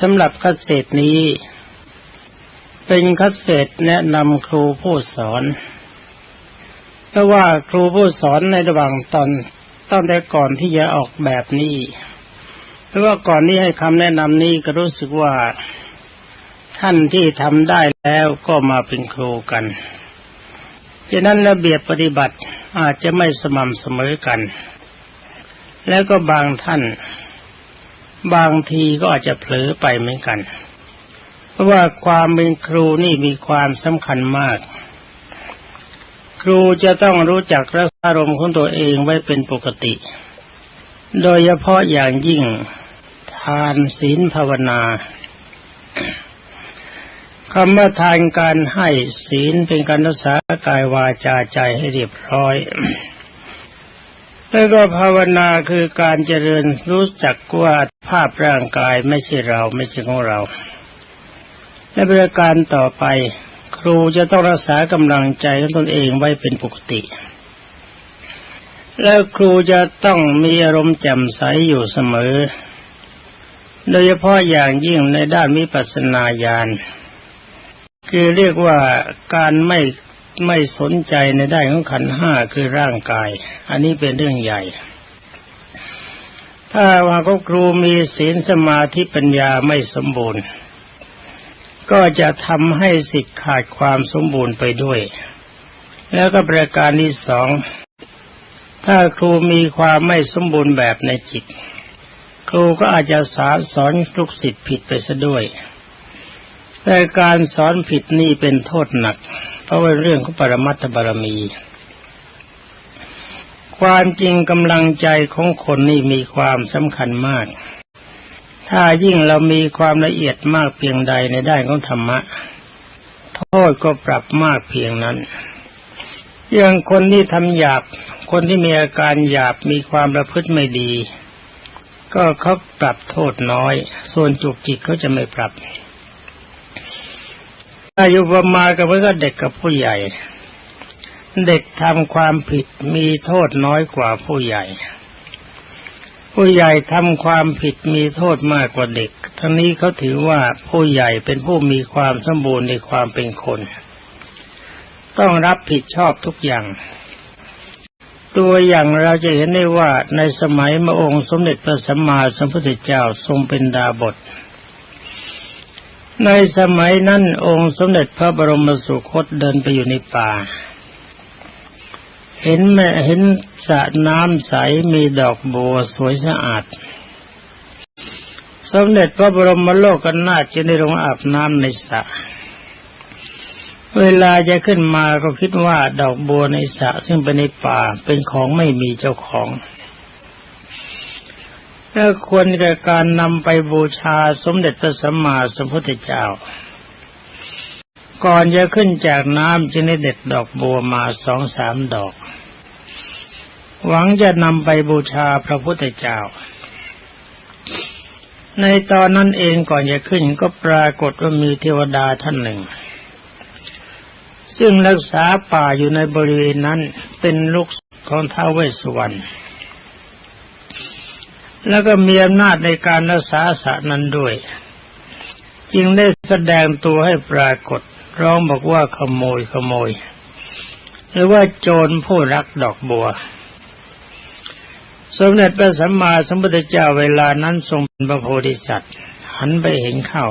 สำหรับคัดเศษนี้ เป็นคัดเศษแนะนำครูผู้สอน เพราะว่าครูผู้สอนในระหว่างตอนตั้งแต่ก่อนที่จะออกแบบนี้ เพราะว่าก่อนนี้ให้คำแนะนำนี้ก็รู้สึกว่าท่านที่ทำได้แล้วก็มาเป็นครูกันฉะนั้นระเบียบปฏิบัติอาจจะไม่สม่ำเสมอกัน แล้วก็บางท่าน บางทีก็อาจจะเผลอไปเหมือนกัน เพราะว่าความเป็นครูนี่มีความสำคัญมาก ครูจะต้องรู้จักรักษาอารมณ์ของตัวเองไว้เป็นปกติ โดยเฉพาะอย่างยิ่งทานศีลภาวนาคำว่าทานการให้ศีลเป็นการรักษากายวาจาใจให้เรียบร้อย แล้วก็ภาวนาคือการเจริญรู้จักว่าภาพร่างกายไม่ใช่เราไม่ใช่ของเรา และประการต่อไป ครูจะต้องรักษากำลังใจของตนเองไว้เป็นปกติ แล้วครูจะต้องมีอารมณ์แจ่มใสอยู่เสมอ โดยเฉพาะอย่างยิ่งในด้านวิปัสสนาญาณคือเรียกว่าการไม่ ไม่สนใจในด้านของขันห้าคือร่างกาย อันนี้เป็นเรื่องใหญ่ ถ้าว่าก็ครูมีศีลสมาธิปัญญาไม่สมบูรณ์ ก็จะทำให้สิทธิ์ขาดความสมบูรณ์ไปด้วย แล้วก็ประการที่สอง ถ้าครูมีความไม่สมบูรณ์แบบในจิต ครูก็อาจจะสอนสอนลูกศิษย์ผิดไปซะด้วยแต่การสอนผิดนี่เป็นโทษหนัก เพราะว่าเรื่องของปรมัตถบารมี ความจริงกำลังใจของคนนี่มีความสำคัญมาก ถ้ายิ่งเรามีความละเอียดมากเพียงใดในด้านของธรรมะ โทษก็ปรับมากเพียงนั้นอย่างคนที่ทำหยาบ คนที่มีอาการหยาบมีความประพฤติไม่ดี ก็เขาปรับโทษน้อย ส่วนจุกจิกเขาจะไม่ปรับ อายุประมาณกับเพื่อเด็กกับผู้ใหญ่ เด็กทำความผิดมีโทษน้อยกว่าผู้ใหญ่ ผู้ใหญ่ทำความผิดมีโทษมากกว่าเด็ก ทั้งนี้เขาถือว่าผู้ใหญ่เป็นผู้มีความสมบูรณ์ในความเป็นคน ต้องรับผิดชอบทุกอย่าง ตัวอย่างเราจะเห็นได้ว่าในสมัยมระองค์สมเด็จพระสัมมาสัมพุทธเจ้าทรงเป็นดาบท ในสมัยนั้นองค์สมเด็จพระบรมสุคตเดินไปอยู่ในป่า เห็นแม่เห็นสระน้ำใสมีดอกบัวสวยสะอาด สมเด็จพระบรมโลกนาจะได้ลงอาบน้ำในสระเวลาจะขึ้นมาก็คิดว่าดอกบัวในสระซึ่งเป็นในป่าเป็นของไม่มีเจ้าของ ถ้าควรแก่การนำไปบูชาสมเด็จพระสัมมาสัมพุทธเจ้า ก่อนจะขึ้นจากน้ำจึงได้เด็ดดอกบัวมาสองสามดอก หวังจะนำไปบูชาพระพุทธเจ้า ในตอนนั้นเองก่อนจะขึ้นก็ปรากฏว่ามีเทวดาท่านหนึ่ง ซึ่งรักษาป่าอยู่ในบริเวณนั้นเป็นลูกของท้าวเวสสุวรรณ แล้วก็มีอำนาจในการรักษาสระนั้นด้วย จึงได้แสดงตัวให้ปรากฏ ร้องบอกว่าขโมยขโมย หรือว่าโจรผู้รักดอกบัว สมเด็จพระสัมมาสัมพุทธเจ้าเวลานั้นทรงเป็นพระโพธิสัตว์หันไปเห็นเข้า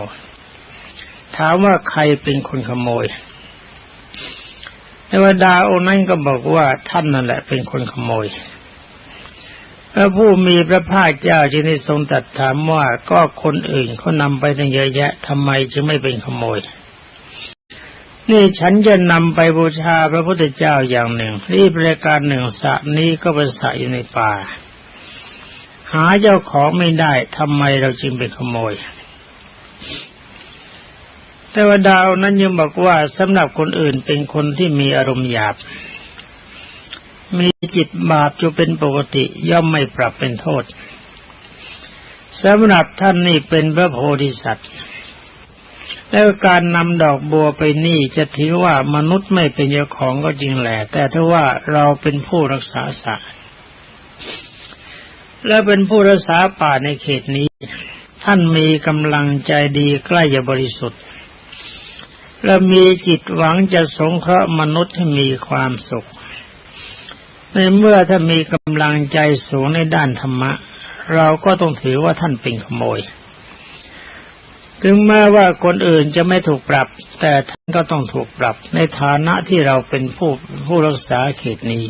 ถามว่าใครเป็นคนขโมยเทวดาองค์นั้นก็บอกว่าท่านนั่นแหละเป็นคนขโมย พระผู้มีพระภาคเจ้าจึงได้ทรงตรัสถามว่าก็คนอื่นเขานำไปตั้งเยอะแยะทำไมจึงไม่เป็นขโมย นี่ฉันจะนำไปบูชาพระพุทธเจ้าอย่างหนึ่งรีบรายการหนึ่งสระนี้ก็เป็นสระอยู่ในป่า หาเจ้าของไม่ได้ทำไมเราจึงเป็นขโมยแต่ว่าดาวนั้นยังบอกว่าสำหรับคนอื่นเป็นคนที่มีอารมณ์หยาบ มีจิตบาปอยู่เป็นปกติย่อมไม่ปรับเป็นโทษสำหรับท่านนี่เป็นพระโพธิสัตว์ แล้วการนำดอกบัวไปนี่จะถือว่ามนุษย์ไม่เป็นเจ้าของก็จริงแหละ แต่ถ้าว่าเราเป็นผู้รักษาสระและเป็นผู้รักษาป่าในเขตนี้ ท่านมีกำลังใจดีใกล้จะบริสุทธิ์ และมีจิตหวังจะสงเคราะห์มนุษย์ให้มีความสุข ในเมื่อท่านมีกำลังใจสูงในด้านธรรมะ เราก็ต้องถือว่าท่านเป็นขโมย ถึงแม้ว่าคนอื่นจะไม่ถูกปรับ แต่ท่านก็ต้องถูกปรับ ในฐานะที่เราเป็นผู้ผู้รักษาเขตนี้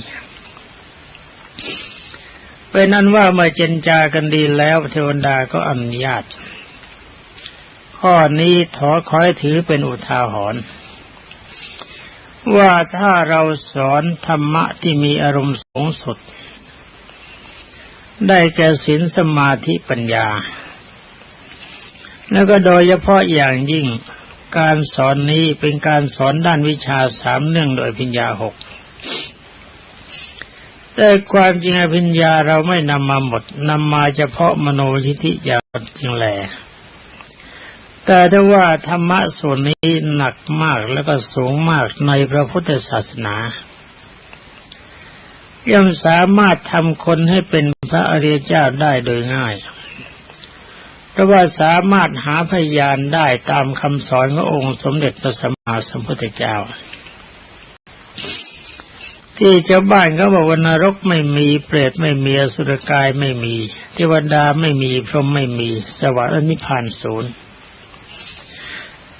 เป็นนั้นว่าเมื่อเจนจากันดีแล้วเทวดาก็อนุญาต ข้อนี้ขอคอยถือเป็นอุทาหรณ์ ว่าถ้าเราสอนธรรมะที่มีอารมณ์สูงสุด ได้แก่ศีลสมาธิปัญญา แล้วก็โดยเฉพาะอย่างยิ่งการสอนนี้เป็นการสอนด้านวิชาสามเนื่องโดยปัญญาหกแต่ความจริงอภิญญาเราไม่นำมาหมดนำมาเฉพาะมโนชิธิญาจริงแหละ แต่ถ้าว่าธรรมะส่วนนี้หนักมากแล้วก็สูงมากในพระพุทธศาสนาย่อมสามารถทำคนให้เป็นพระอริยเจ้าได้โดยง่าย เพราะว่าสามารถหาพยานได้ตามคำสอนขององค์สมเด็จพระสัมมาสัมพุทธเจ้า ที่เจ้าบ้านเขาบอกว่านรกไม่มีเปรตไม่มีอสุรกายไม่มีเทวดาไม่มีพรหมไม่มี สวรรค์นิพพานศูนย์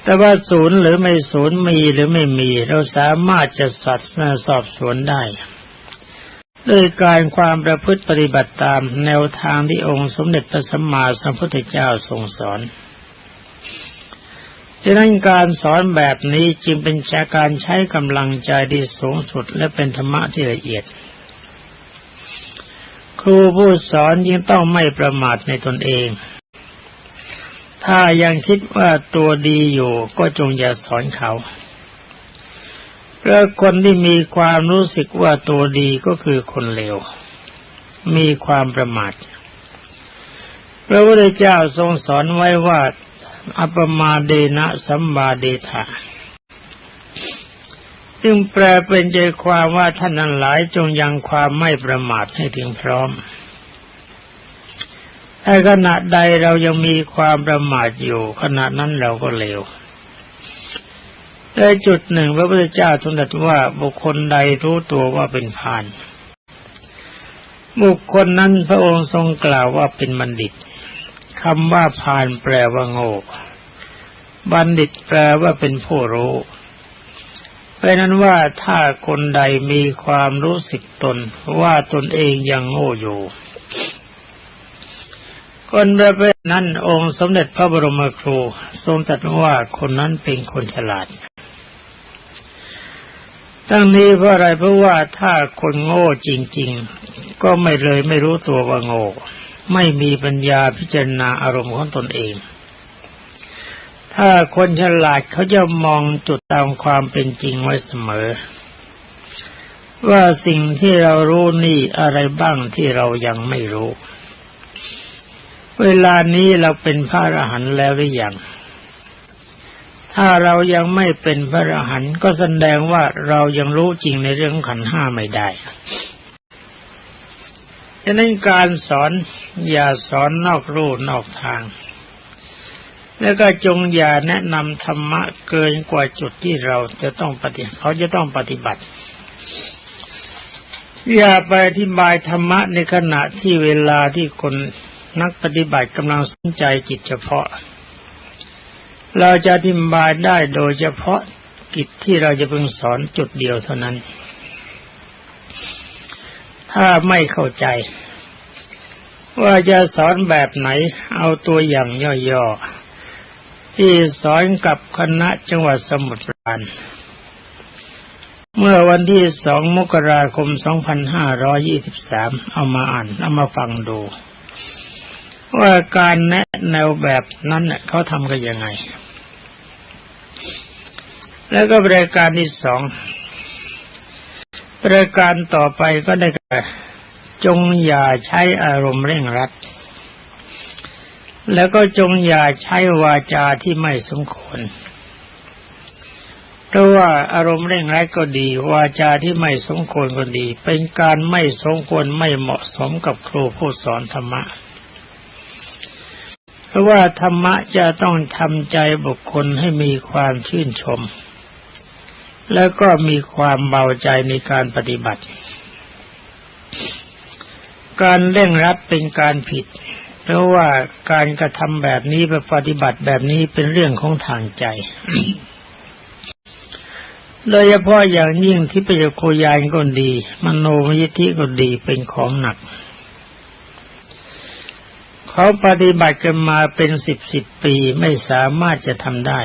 แต่ว่าศูนย์หรือไม่ศูนย์มีหรือไม่มี เราสามารถจะสัตว์สอบสวนได้ด้วยการความประพฤติปฏิบัติตามแนวทางที่องค์สมเด็จพระสัมมาสัมพุทธเจ้าทรงสอนดังนั้นการสอนแบบนี้จึงเป็นการใช้กำลังใจที่สูงสุดและเป็นธรรมะที่ละเอียด ครูผู้สอนยิ่งต้องไม่ประมาทในตนเอง ถ้ายังคิดว่าตัวดีอยู่ก็จงอย่าสอนเขาเพราะคนที่มีความรู้สึกว่าตัวดีก็คือคนเลว มีความประมาทพระพุทธเจ้าทรงสอนไว้ว่าอัปมาเดนะสัมบาเดธาจึงแปลเป็นใจความว่าท่านนั้นหลายจงยังความไม่ประมาทให้ถึงพร้อม ถ้าขณะใดเรายังมีความประมาทอยู่ ขณะนั้นเราก็เลวแต่จุดหนึ่งพระพุทธเจ้าทรงตรัสว่าบุคคลใดรู้ตัวว่าเป็นพาน บุคคลนั้นพระองค์ทรงกล่าวว่าเป็นบัณฑิตคำว่าพานแปลว่าโง่บัณฑิตแปลว่าเป็นผู้รู้เพราะนั้นว่าถ้าคนใดมีความรู้สึกตนว่าตนเองยังโง่อยู่ คนประเภทนั้นองค์สมเด็จพระบรมครู ทรงตรัสว่าคนนั้นเป็นคนฉลาด ตั้งนี้เพราะอะไรเพราะว่าถ้าคนโง่จริง ๆ ก็ไม่เลยไม่รู้ตัวว่าโง่ ไม่มีปัญญาพิจารณาอารมณ์ของตนเอง ถ้าคนฉลาดเขาจะมองจุดตามความเป็นจริงไว้เสมอ ว่าสิ่งที่เรารู้นี่อะไรบ้างที่เรายังไม่รู้ เวลานี้เราเป็นพระอรหันต์แล้วหรือยัง ถ้าเรายังไม่เป็นพระอรหันต์ก็แสดงว่าเรายังรู้จริงในเรื่องขันห้าไม่ได้ฉะนั้นการสอนอย่าสอนนอกรูนอกทาง แล้วก็จงอย่าแนะนำธรรมะเกินกว่าจุดที่เราจะต้องปฏิเขาจะต้องปฏิบัติ อย่าไปอธิบายธรรมะในขณะที่เวลาที่คน นักปฏิบัติกำลังสนใจจิตเฉพาะ เราจะอธิบายได้โดยเฉพาะกิจที่เราจะเพิ่งสอนจุดเดียวเท่านั้น ถ้าไม่เข้าใจ ว่าจะสอนแบบไหนเอาตัวอย่างย่อๆ ที่สอนกับคณะจังหวัดสมุทรปราการเมื่อวันที่สองมกราคม 2523 เอามาอ่าน เอามาฟังดู ว่าการแนะแนวแบบนั้นเขาทำกันยังไง แล้วก็บริการที่สองบริการต่อไปก็ได้แก่จงอย่าใช้อารมณ์เร่งรัด แล้วก็จงอย่าใช้วาจาที่ไม่สมควร เพราะว่าอารมณ์เร่งรัดก็ดี วาจาที่ไม่สมควรก็ดี เป็นการไม่สมควรไม่เหมาะสมกับครูผู้สอนธรรมะ ราะว่าธรรมะจะต้องทำใจบุคคลให้มีความชื่นชม แล้วก็มีความเบาใจในการปฏิบัติ การเร่งรัดเป็นการผิด เพราะว่าการกระทำแบบนี้ไปปฏิบัติแบบนี้เป็นเรื่องของทางใจ โดยเฉพาะอย่างยิ่งที่ปยโคยานก็ดี มโนมยิทธิก็ดีเป็นของหนัก เขาปฏิบัติกันมาเป็นสิบสิบปีไม่สามารถจะทำได้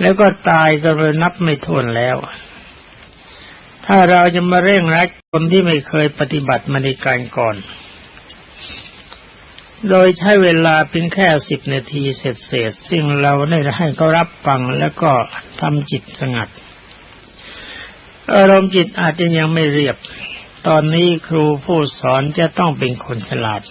แล้วก็ตายกันเลยนับไม่ถ้วนแล้ว ถ้าเราจะมาเร่งรัดคนที่ไม่เคยปฏิบัติมาในการก่อน โดยใช้เวลาเพียงแค่สิบนาทีเสร็จเสร็จซึ่งเราได้ให้เขารับฟังแล้วก็ทำจิตสงัด อารมณ์จิตอาจจะยังไม่เรียบตอนนี้ครูผู้สอนจะต้องเป็นคนฉลาด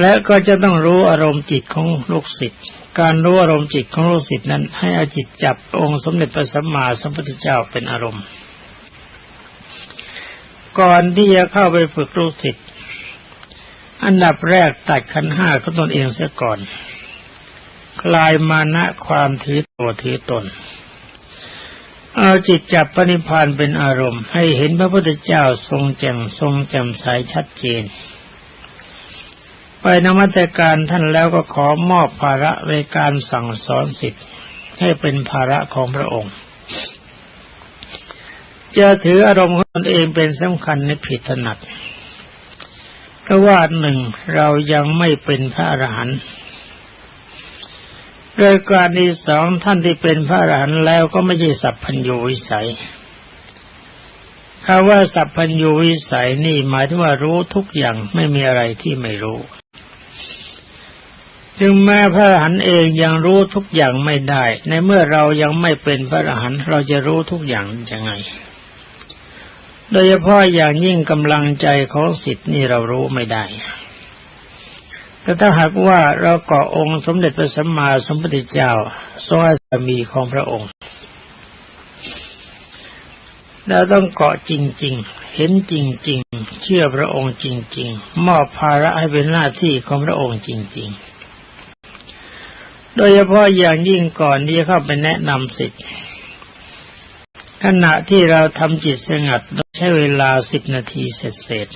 และก็จะต้องรู้อารมณ์จิตของลูกศิษย์ การรู้อารมณ์จิตของลูกศิษย์นั้น ให้อาจิตจับองค์สมเด็จพระสัมมาสัมพุทธเจ้าเป็นอารมณ์ ก่อนที่จะเข้าไปฝึกลูกศิษย์อันดับแรกตัดขันห้าของตนเองเสียก่อน คลายมานะความถือตัวถือตน เอาจิตจับปณิพานเป็นอารมณ์ ให้เห็นพระพุทธเจ้าทรงแจ่มทรงแจ่มใสชัดเจน ไปนมัสการท่านแล้วก็ขอมอบภาระในการสั่งสอนสิทธิ์ให้เป็นภาระของพระองค์จะถืออารมณ์ของตนเองเป็นสำคัญในผิดถนัดเพราะว่าหนึ่งเรายังไม่เป็นพระอรหันต์โดยการที่สองท่านที่เป็นพระอรหันต์แล้วก็ไม่ใช่สัพพัญญูวิสัยคำว่าสัพพัญญูวิสัยนี่หมายถึงว่ารู้ทุกอย่างไม่มีอะไรที่ไม่รู้ จึงแม้พระอรหันต์เองยังรู้ทุกอย่างไม่ได้ ในเมื่อเรายังไม่เป็นพระอรหันต์เราจะรู้ทุกอย่างยังไง โดยเฉพาะอย่างยิ่งกำลังใจของสิทธิ์นี่เรารู้ไม่ได้ แต่ถ้าหากว่าเราเกาะองค์สมเด็จพระสัมมาสัมพุทธเจ้าทรงอาสามีของพระองค์เราต้องเกาะจริง ๆ เห็นจริง ๆ เชื่อพระองค์จริง ๆ มอบภาระให้เป็นหน้าที่ของพระองค์จริง ๆ โดยเฉพาะอย่างยิ่งก่อนที่จะเข้าไปแนะนำสิทธิ์ขณะที่เราทำจิตสงัดใช้เวลาสิบนาทีเสร็จ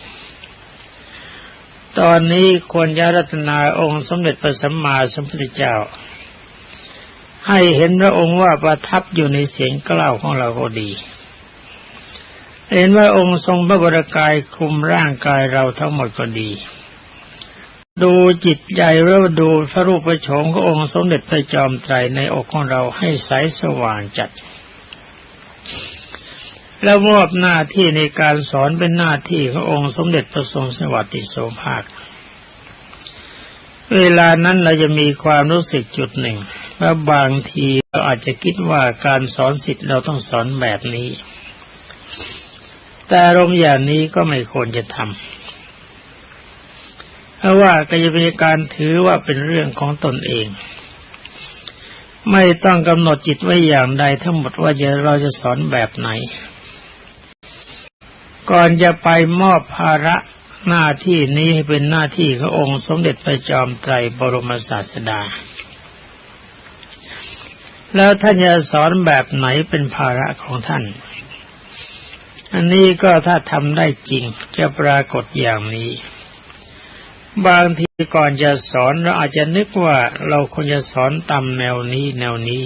ๆตอนนี้ควรจะรัตนาองค์สมเด็จพระสัมมาสัมพุทธเจ้า ให้เห็นพระองค์ว่าประทับอยู่ในเสียงกล้าวของเราก็ดี เห็นว่าองค์ทรงพระบรกายคุมร่างกายเราทั้งหมดก็ดี ดูจิตใจแล้วดูพระรูปพระโฉมขององค์สมเด็จพระจอมไตรในอกของเราให้ใสสว่างจัด แล้วมอบหน้าที่ในการสอนเป็นหน้าที่ขององค์สมเด็จพระทรงสวัสดิโสภาค เวลานั้นเราจะมีความรู้สึกจุดหนึ่งว่าบางทีเราอาจจะคิดว่าการสอนสิทธิ์เราต้องสอนแบบนี้ แต่อารมณ์อย่างนี้ก็ไม่ควรจะทำ เพราะว่าก็จะเป็นการถือว่าเป็นเรื่องของตนเอง ไม่ต้องกำหนดจิตไว้อย่างใดทั้งหมดว่าจะเราจะสอนแบบไหน ก่อนจะไปมอบภาระหน้าที่นี้ให้เป็นหน้าที่ขององค์สมเด็จพระจอมไตรบรมศาสดา แล้วท่านจะสอนแบบไหนเป็นภาระของท่าน อันนี้ก็ถ้าทำได้จริงจะปรากฏอย่างนี้ บางทีก่อนจะสอนเราอาจจะนึกว่าเราควรจะสอนตามแนวนี้แนวนี้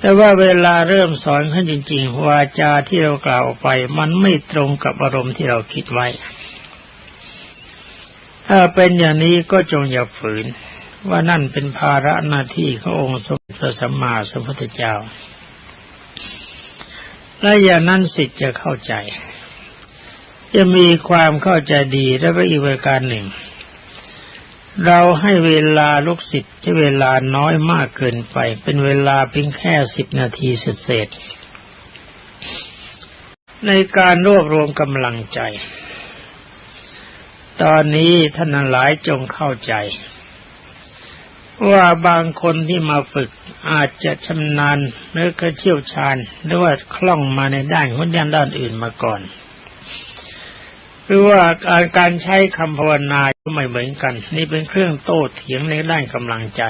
แต่ว่าเวลาเริ่มสอนขึ้นจริง ๆ วาจาที่เรากล่าวไป มันไม่ตรงกับอารมณ์ที่เราคิดไว้ ถ้าเป็นอย่างนี้ก็จงอย่าฝืน ว่านั่นเป็นภาระหน้าที่ขององค์สมเด็จพระสัมมาสัมพุทธเจ้าและอย่างนั้นสิทธิ์จะเข้าใจ จะมีความเข้าใจดีและก็อีกประการหนึ่ง เราให้เวลาลูกศิษย์ใช้เวลาน้อยมากเกินไป เป็นเวลาเพียงแค่สิบนาทีเศษในการรวบรวมกำลังใจ ตอนนี้ท่านหลายจงเข้าใจ ว่าบางคนที่มาฝึกอาจจะชำนาญหรือก็เชี่ยวชาญหรือว่าคล่องมาในด้านคนด้านด้านอื่นมาก่อน หรือว่าการการใช้คำภาวนาก็ไม่เหมือนกัน นี่เป็นเครื่องโต้เถียงในด้านกำลังใจ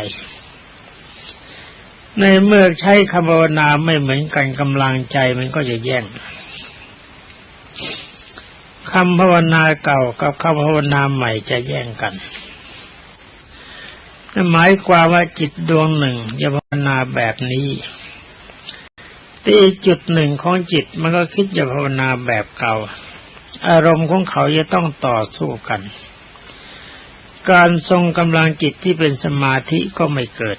ในเมื่อใช้คำภาวนาไม่เหมือนกันกำลังใจมันก็จะแย่งคำภาวนาเก่ากับคำภาวนาใหม่จะแย่งกันนั่นหมายความว่าจิตดวงหนึ่งจะภาวนาแบบนี้แต่อีจุดหนึ่งของจิตมันก็คิดจะภาวนาแบบเก่า อารมณ์ของเขาจะต้องต่อสู้กัน การทรงกำลังจิตที่เป็นสมาธิก็ไม่เกิด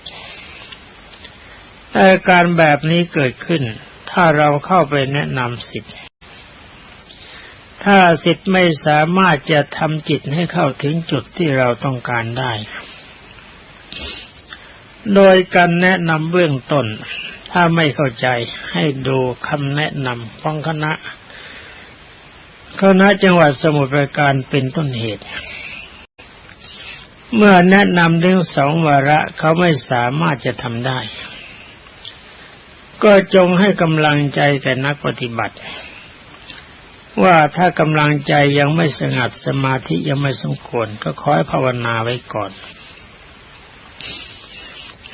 แต่การแบบนี้เกิดขึ้น ถ้าเราเข้าไปแนะนำสิทธิ์ถ้าสิทธิ์ไม่สามารถจะทำจิตให้เข้าถึงจุดที่เราต้องการได้ โดยการแนะนำเบื้องต้น ถ้าไม่เข้าใจให้ดูคำแนะนำของคณะ คณะจังหวัดสมุทรปราการเป็นต้นเหตุ เมื่อแนะนำถึงสองวาระเขาไม่สามารถจะทำได้ ก็จงให้กำลังใจแก่นักปฏิบัติ ว่าถ้ากำลังใจยังไม่สงัดสมาธิยังไม่สมควร ก็ขอให้ภาวนาไว้ก่อน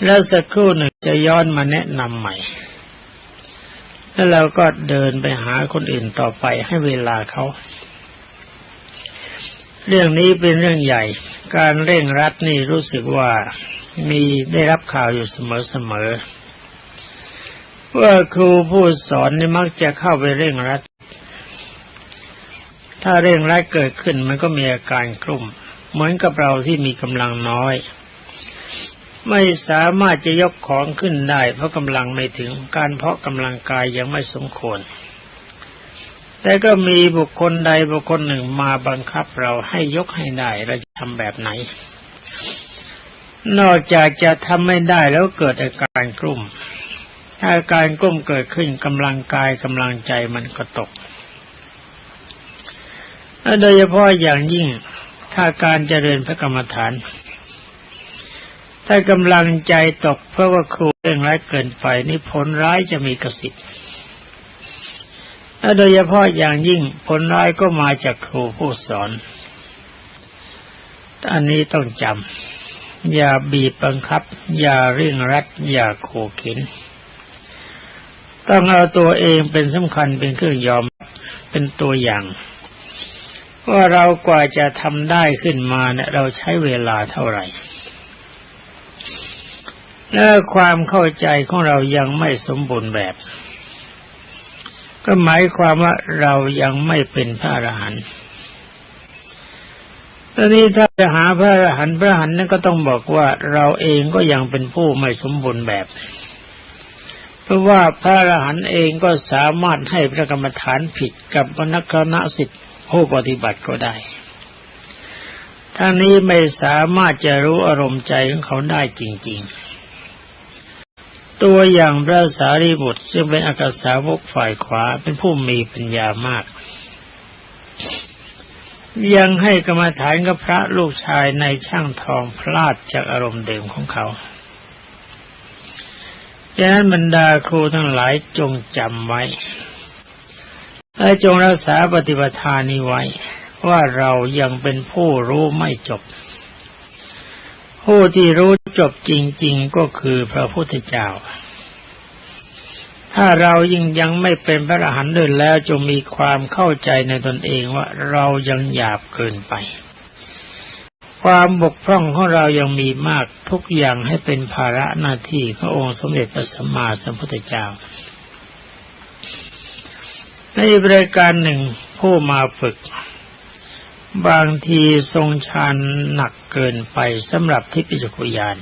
แล้วสักครู่หนึ่งจะย้อนมาแนะนำใหม่ แล้วเราก็เดินไปหาคนอื่นต่อไปให้เวลาเขา เรื่องนี้เป็นเรื่องใหญ่ การเร่งรัดนี่รู้สึกว่ามีได้รับข่าวอยู่เสมอๆว่าครูผู้สอนนี่มักจะเข้าไปเร่งรัด ถ้าเร่งรัดเกิดขึ้นมันก็มีอาการกลุ่ม เหมือนกับเราที่มีกำลังน้อย ไม่สามารถจะยกของขึ้นได้ เพราะกำลังไม่ถึงการเพาะกำลังกายยังไม่สมควร แต่ก็มีบุคคลใดบุคคลหนึ่งมาบังคับเราให้ยกให้ได้เราจะทำแบบไหน นอกจากจะทำไม่ได้แล้วเกิดอาการกลุ่มอาการกลุ่มเกิดขึ้นกำลังกายกำลังใจมันก็ตกและโดยเฉพาะอย่างยิ่งถ้าการเจริญพระกรรมฐาน ถ้ากำลังใจตกเพราะว่าครูเร่งร้ายเกินไปนี่ผลร้ายจะมีกระสิทธิ์และโดยเฉพาะอย่างยิ่งผลร้ายก็มาจากครูผู้สอน อันนี้ต้องจำ อย่าบีบบังคับ อย่าเร่งรัด อย่าโขเข็น ต้องเอาตัวเองเป็นสำคัญเป็นเครื่องยอม เป็นตัวอย่างว่าเรากว่าจะทำได้ขึ้นมาเนี่ยเราใช้เวลาเท่าไหร่ และความเข้าใจของเรายังไม่สมบูรณ์แบบ ก็หมายความว่าเรายังไม่เป็นพระอรหันต์ตอนนี้ถ้าจะหาพระอรหันต์พระอรหันต์นั้นก็ต้องบอกว่าเราเองก็ยังเป็นผู้ไม่สมบูรณ์แบบ เพราะว่าพระอรหันต์เองก็สามารถให้พระกรรมฐานผิดกับมณคณะสิทธิผู้ปฏิบัติก็ได้ทั้งนี้ไม่สามารถจะรู้อารมณ์ใจของเขาได้จริง ๆ ตัวอย่างพระสารีบุตรซึ่งเป็นอากาสาวกฝ่ายขวาเป็นผู้มีปัญญามาก ยังให้กรรมฐานกับพระลูกชายในช่างทองพลาดจากอารมณ์เดิมของเขาดังนั้นบรรดาครูทั้งหลายจงจำไว้และจงรักษาปฏิปทานี้ไว้ ว่าเรายังเป็นผู้รู้ไม่จบ ผู้ที่รู้จบจริง ๆ ก็คือพระพุทธเจ้า ถ้าเรายิ่งยังไม่เป็นพระอรหันต์ด้วยแล้วจงมีความเข้าใจในตนเองว่าเรายังหยาบเกินไป ความบกพร่องของเรายังมีมากทุกอย่างให้เป็นภาระหน้าที่ขององค์สมเด็จพระสัมมาสัมพุทธเจ้าในบริการหนึ่งผู้มาฝึก บางทีทรงฌานหนัก เกินไปสำหรับทิพยจักรยาน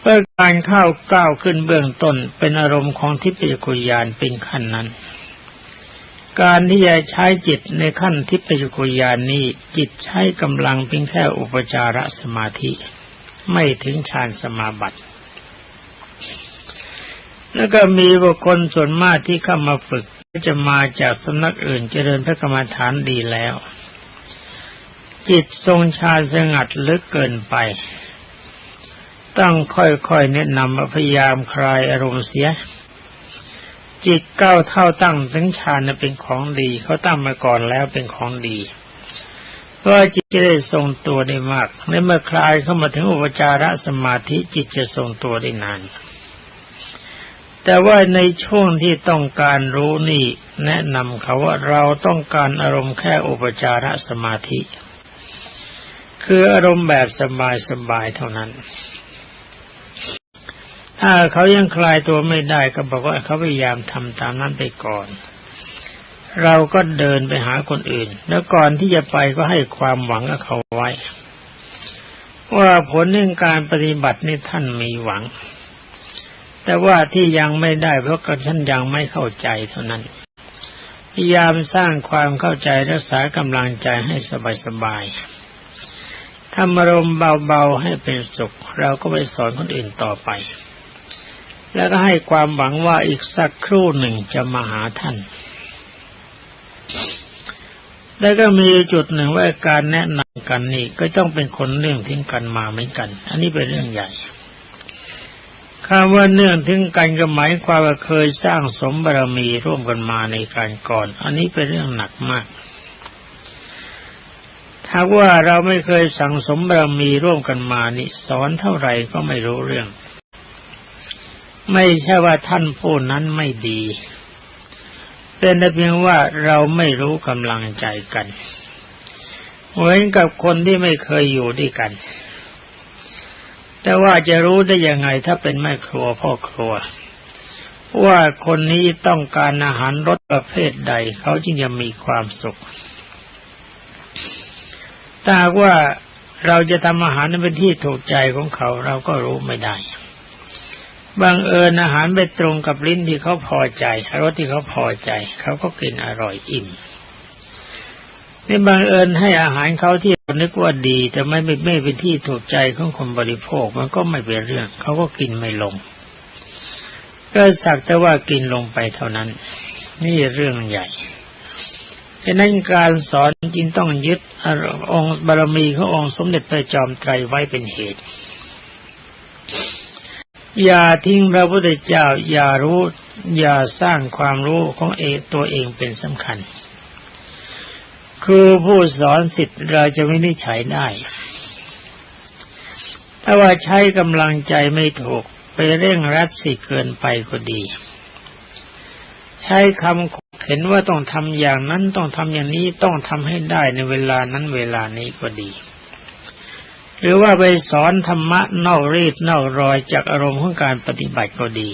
เพื่อการเข้าก้าวขึ้นเบื้องต้นเป็นอารมณ์ของทิพยจักรยานเป็นขั้นนั้น การที่จะใช้จิตในขั้นทิพยจักรยานนี้จิตใช้กำลังเพียงแค่อุปจารสมาธิ ไม่ถึงฌานสมาบัติแล้วก็มีบุคคลส่วนมากที่เข้ามาฝึกก็จะมาจากสำนักอื่นเจริญพระกรรมฐานดีแล้ว จิตทรงฌาสงัดลึกเกินไป ต้องค่อยๆแนะนำพยายามคลายอารมณ์เสีย จิตเก้าเท่าตั้งถึงฌานน่ะเป็นของดี เขาตั้งมาก่อนแล้วเป็นของดีเพราะจิตจะได้ทรงตัวได้มากและเมื่อคลายเข้ามาถึงอุปจารสมาธิจิตจะทรงตัวได้นาน แต่ว่าในช่วงที่ต้องการรู้นี่ แนะนำเขาว่าเราต้องการอารมณ์แค่อุปจารสมาธิ คืออารมณ์แบบสบายๆเท่านั้น ถ้าเขายังคลายตัวไม่ได้ก็บอกว่าเขาพยายามทำตามนั้นไปก่อน เราก็เดินไปหาคนอื่น แล้วก่อนที่จะไปก็ให้ความหวังกับเขาไว้ ว่าผลเรื่องการปฏิบัตินี่ท่านมีหวัง แต่ว่าที่ยังไม่ได้เพราะกท่านยังไม่เข้าใจเท่านั้นพยายามสร้างความเข้าใจรักษากำลังใจให้สบายๆ ทำอารมณ์เบาๆให้เป็นสุข เราก็ไปสอนคนอื่นต่อไป แล้วก็ให้ความหวังว่าอีกสักครู่หนึ่งจะมาหาท่าน แล้วก็มีจุดหนึ่งว่าการแนะนำกันนี่ก็ต้องเป็นคนเนื่องถึงกันมาเหมือนกัน อันนี้เป็นเรื่องใหญ่คำว่าเนื่องถึงกันก็หมายความว่าเคยสร้างสมบารมีร่วมกันมาในการก่อน อันนี้เป็นเรื่องหนักมาก ถ้าว่าเราไม่เคยสั่งสมบารมีร่วมกันมานี่สอนเท่าไหร่ก็ไม่รู้เรื่อง ไม่ใช่ว่าท่านผู้นั้นไม่ดี เป็นแต่เพียงว่าเราไม่รู้กำลังใจกันเหมือนกับคนที่ไม่เคยอยู่ด้วยกัน แต่ว่าจะรู้ได้ยังไงถ้าเป็นแม่ครัวพ่อครัว ว่าคนนี้ต้องการอาหารรสประเภทใด เขาจึงจะมีความสุข ถ้าว่าเราจะทำอาหารนั้นเป็นที่ถูกใจของเขาเราก็รู้ไม่ได้บางเอิญอาหารไปตรงกับลิ้นที่เขาพอใจรสที่เขาพอใจ เขาก็กินอร่อยอิ่มนี่บางเอิญให้อาหารเขาที่นึกว่าดี แต่ไม่ไม่ไม่เป็นที่ถูกใจของคนบริโภคมันก็ไม่เป็นเรื่อง เขาก็กินไม่ลงก็สักแต่ว่ากินลงไปเท่านั้น นี่เรื่องใหญ่ ฉะนั้นการสอนจริงต้องยึดองค์บารมีขององค์สมเด็จพระจอมไตรไว้เป็นเหตุ อย่าทิ้งพระพุทธเจ้า อย่ารู้ อย่าสร้างความรู้ของเองตัวเองเป็นสำคัญคือผู้สอนสิทธิ์เราจะไม่นิจฉัยได้ ถ้าว่าใช้กำลังใจไม่ถูกไปเร่งรัดสิเกินไปก็ดี ใช้คำ เห็นว่าต้องทำอย่างนั้นต้องทำอย่างนี้ต้องทำให้ได้ในเวลานั้นเวลานี้ก็ดี หรือว่าไปสอนธรรมะนอกรีดนอกรอยจากอารมณ์ของการปฏิบัติก็ดี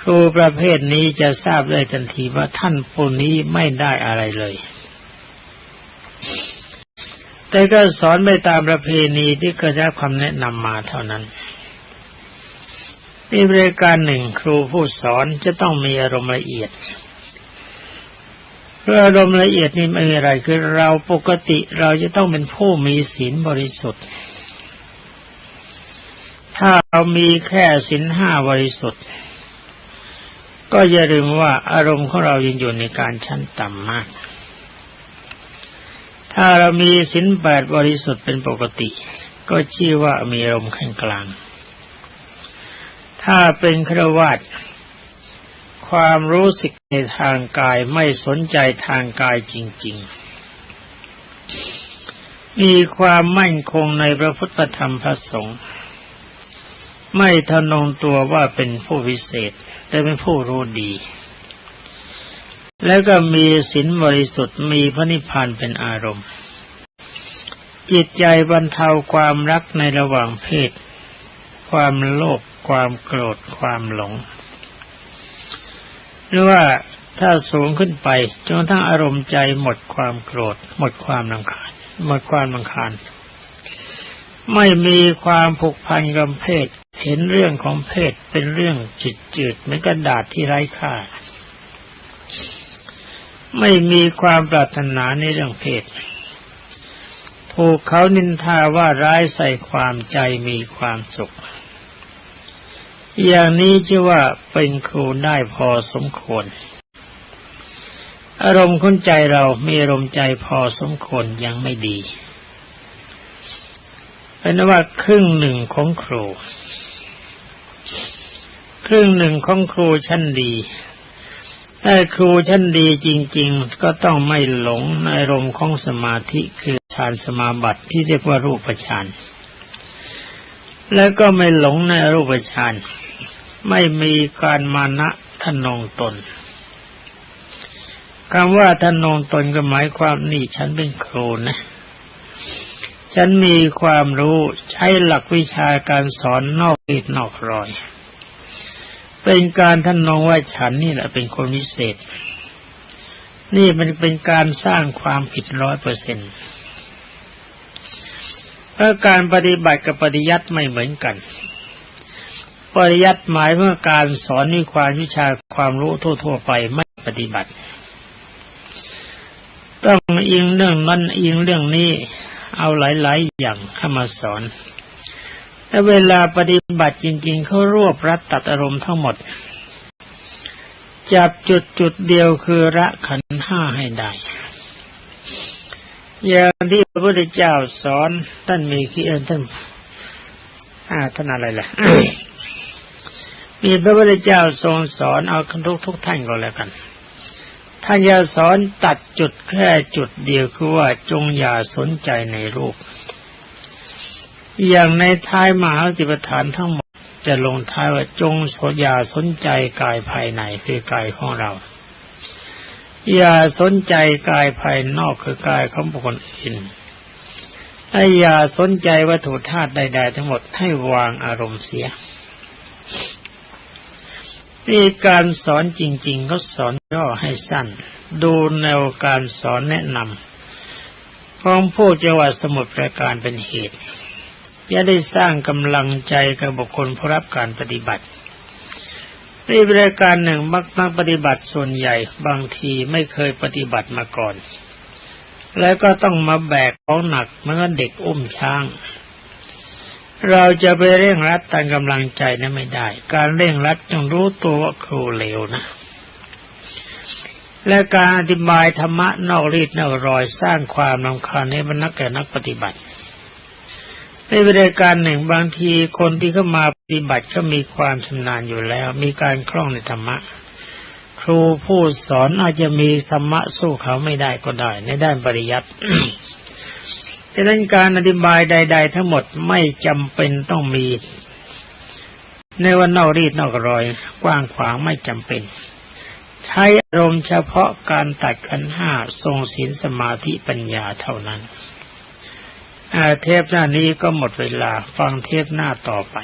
ครูประเภทนี้จะทราบได้ทันทีว่าท่านผู้นี้ไม่ได้อะไรเลยแต่ก็สอนไปตามประเพณีที่เคยได้ความแนะนำมาเท่านั้น มีบริการหนึ่งครูผู้สอนจะต้องมีอารมณ์ละเอียดเพื่ออารมณ์ละเอียดนี่ไม่มีอะไรคือเราปกติเราจะต้องเป็นผู้มีศีลบริสุทธิ์ ถ้าเรามีแค่ศีลห้าบริสุทธิ์ ก็อย่าลืมว่าอารมณ์ของเรายังอยู่ในการชั้นต่ำมาก ถ้าเรามีศีลแปดบริสุทธิ์เป็นปกติ ก็ชื่อว่ามีอารมณ์ขั้นกลาง ถ้าเป็นครวาตความรู้สึกในทางกายไม่สนใจทางกายจริง ๆ มีความมั่นคงในพระพุทธธรรมพระสงฆ์ไม่ทนงตัวว่าเป็นผู้พิเศษแต่เป็นผู้รู้ดี แล้วก็มีศีลบริสุทธิ์มีพระนิพพานเป็นอารมณ์ จิตใจบรรเทาความรักในระหว่างเพศ ความโลภ ความโกรธความหลง หรือว่าถ้าสูงขึ้นไปจนทั้งอารมณ์ใจหมดความโกรธ หมดความลำคาญหมดความลำคาญ ไม่มีความผูกพันกับเพศ เห็นเรื่องของเพศเป็นเรื่องจิตจืดเหมือนกระดาษที่ไร้ค่า ไม่มีความปรารถนาในเรื่องเพศถูกเขานินทาว่าร้ายใส่ความใจมีความสุข อย่างนี้ชื่อว่าเป็นครูได้พอสมควร อารมณ์คนใจเรามีอารมณ์ใจพอสมควรยังไม่ดีเป็นว่าครึ่งหนึ่งของครู ครึ่งหนึ่งของครูชั้นดีถ้าครูชั้นดีจริง ๆ ก็ต้องไม่หลงในอารมณ์ของสมาธิคือฌานสมาบัติที่เรียกว่ารูปฌานแล้วก็ไม่หลงในรูปฌาน ไม่มีการมานะทนองตนคำว่าทนองตนก็หมายความนี่ฉันเป็นครูนะ ฉันมีความรู้ใช้หลักวิชาการสอนนอกอิดนอกรอย เป็นการท่านนองว่าฉันนี่แหละเป็นคนวิเศษ นี่มันเป็นการสร้างความผิดร้อยเปอร์เซ็นต์เพราะการปฏิบัติกับปฏิยัติไม่เหมือนกัน ปฏิยัติหมายเมื่อการสอนมีความวิชาความรู้ทั่วๆไปไม่ปฏิบัติ ต้องอิงเรื่องนั้นอิงเรื่องนี้เอาหลายๆอย่างเข้ามาสอนแต่เวลาปฏิบัติจริง ๆ เขารวบรัดตัดอารมณ์ทั้งหมด จับจุดจุดเดียวคือระขันห้าให้ได้ อย่างที่พระพุทธเจ้าสอนท่านมีขี้เอ็นท่านอ่าท่านอะไรล่ะ มีพระพุทธเจ้าทรงสอนเอาทุกทุกท่านก็แล้วกัน ท่านจะสอนตัดจุดแค่จุดเดียวคือว่าจงอย่าสนใจในรูป อย่างในท้ายมหาสติปัฏฐานทั้งหมดจะลงท้ายว่าจงสอย่าสนใจกายภายในคือกายของเรา อย่าสนใจกายภายนอกคือกายของบุคคลอื่นอย่าสนใจวัตถุธาตุใด ๆ ทั้งหมดให้วางอารมณ์เสีย นี่การสอนจริงๆก็สอนย่อให้สั้น ดูแนวการสอนแนะนำของผู้จังหวัดสมุทรปราการเป็นเหตุจะได้สร้างกำลังใจกับบุคคลผู้รับการปฏิบัติในบริการหนึ่งมักนักปฏิบัติส่วนใหญ่บางทีไม่เคยปฏิบัติมาก่อน แล้วก็ต้องมาแบกของหนักเมื่อเด็กอุ้มช้าง เราจะไปเร่งรัดตามกำลังใจนั้นไม่ได้ การเร่งรัดต้องรู้ตัวว่าครูเลวนะ และการอธิบายธรรมะนอกรีดนอกรอยสร้างความรำคาญให้บรรนักแก่นักปฏิบัติในบริการหนึ่งบางทีคนที่เข้ามาปฏิบัติก็มีความชำนาญอยู่แล้ว มีการคล่องในธรรมะ ครูผู้สอนอาจจะมีธรรมะสู้เขาไม่ได้ก็ได้ ในด้านปริยัติ ดังนั้นการอธิบายใด ๆ ทั้งหมดไม่จำเป็นต้องมี ในวันนอกรีดนอกรอย กว้างขวางไม่จำเป็น ใช้อารมณ์เฉพาะการตัดขันห้าทรงศีลสมาธิปัญญาเท่านั้นเทปหน้านี้ก็หมดเวลาฟังเทปหน้าต่อไป